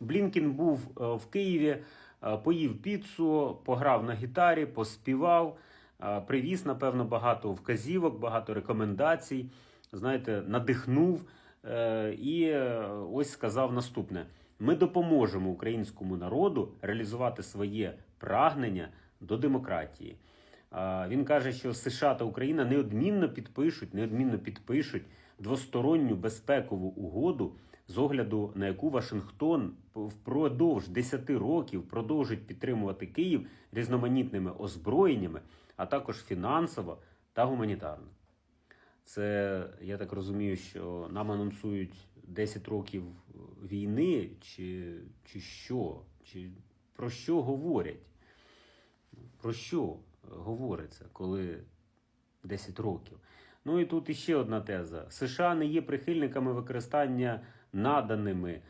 Блінкін був е, в Києві, е, поїв піцу, пограв на гітарі, поспівав, е, привіз, напевно, багато вказівок, багато рекомендацій. Знаєте, надихнув і ось сказав наступне: ми допоможемо українському народу реалізувати своє прагнення до демократії. Він каже, що США та Україна неодмінно підпишуть, неодмінно підпишуть двосторонню безпекову угоду, з огляду на яку Вашингтон впродовж 10 років продовжить підтримувати Київ різноманітними озброєннями, а також фінансово та гуманітарно. Це я так розумію, що нам анонсують 10 років війни, чи, чи що? Чи про що говорять? Про що говориться, коли 10 років? Ну і тут іще одна теза: США не є прихильниками використання наданими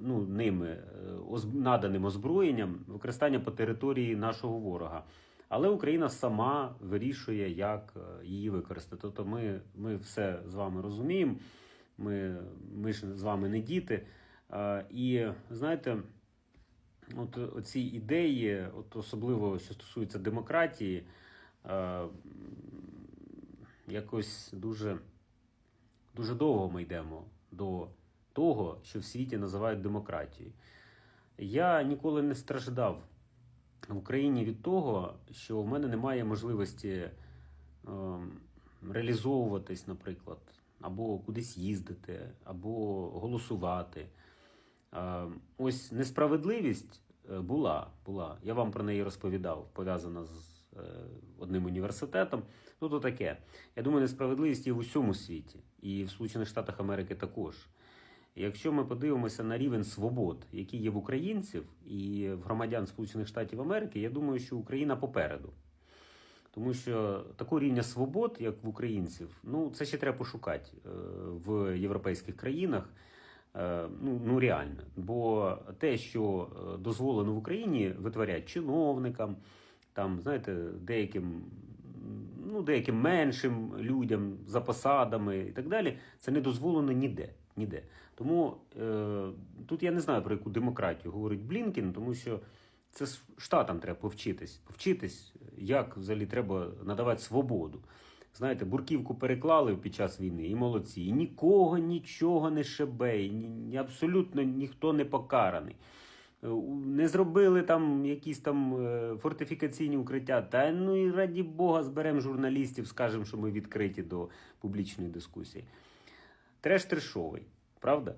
ну, ними е, наданим озброєнням використання по території нашого ворога. Але Україна сама вирішує, як е, її використати. Тобто ми, ми все з вами розуміємо, ми, ми ж з вами не діти. І знаєте, от оці ідеї, от особливо що стосується демократії, е, якось дуже, дуже довго ми йдемо до того, що в світі називають демократією. Я ніколи не страждав в Україні від того, що в мене немає можливості е, реалізовуватись, наприклад, або кудись їздити, або голосувати. Е, ось несправедливість е, була, була. Я вам про неї розповідав, пов'язана з одним університетом. Ну, то таке. Я думаю, несправедливість є в усьому світі, і в Сполучених Штатах Америки також. Якщо ми подивимося на рівень свобод, який є в українців і в громадян Сполучених Штатів Америки, я думаю, що Україна попереду. Тому що такого рівня свобод, як в українців, ну це ще треба пошукати е, в європейських країнах. Е, Ну, ну реально. Бо те, що е, дозволено в Україні, витворять чиновникам, там, знаєте, деяким, ну, деяким меншим людям за посадами і так далі, це не дозволено ніде. ніде. Тому е, тут я не знаю про яку демократію говорить Блінкін, тому що це штатам треба повчитись, повчитись, як взагалі треба надавати свободу. Знаєте, бурківку переклали під час війни і молодці. І нікого нічого не шебе, і абсолютно ніхто не покараний. Е, Не зробили там якісь там е, фортифікаційні укриття. Та ну і раді Бога, зберемо журналістів, скажемо, що ми відкриті до публічної дискусії. Треш трешовий, правда?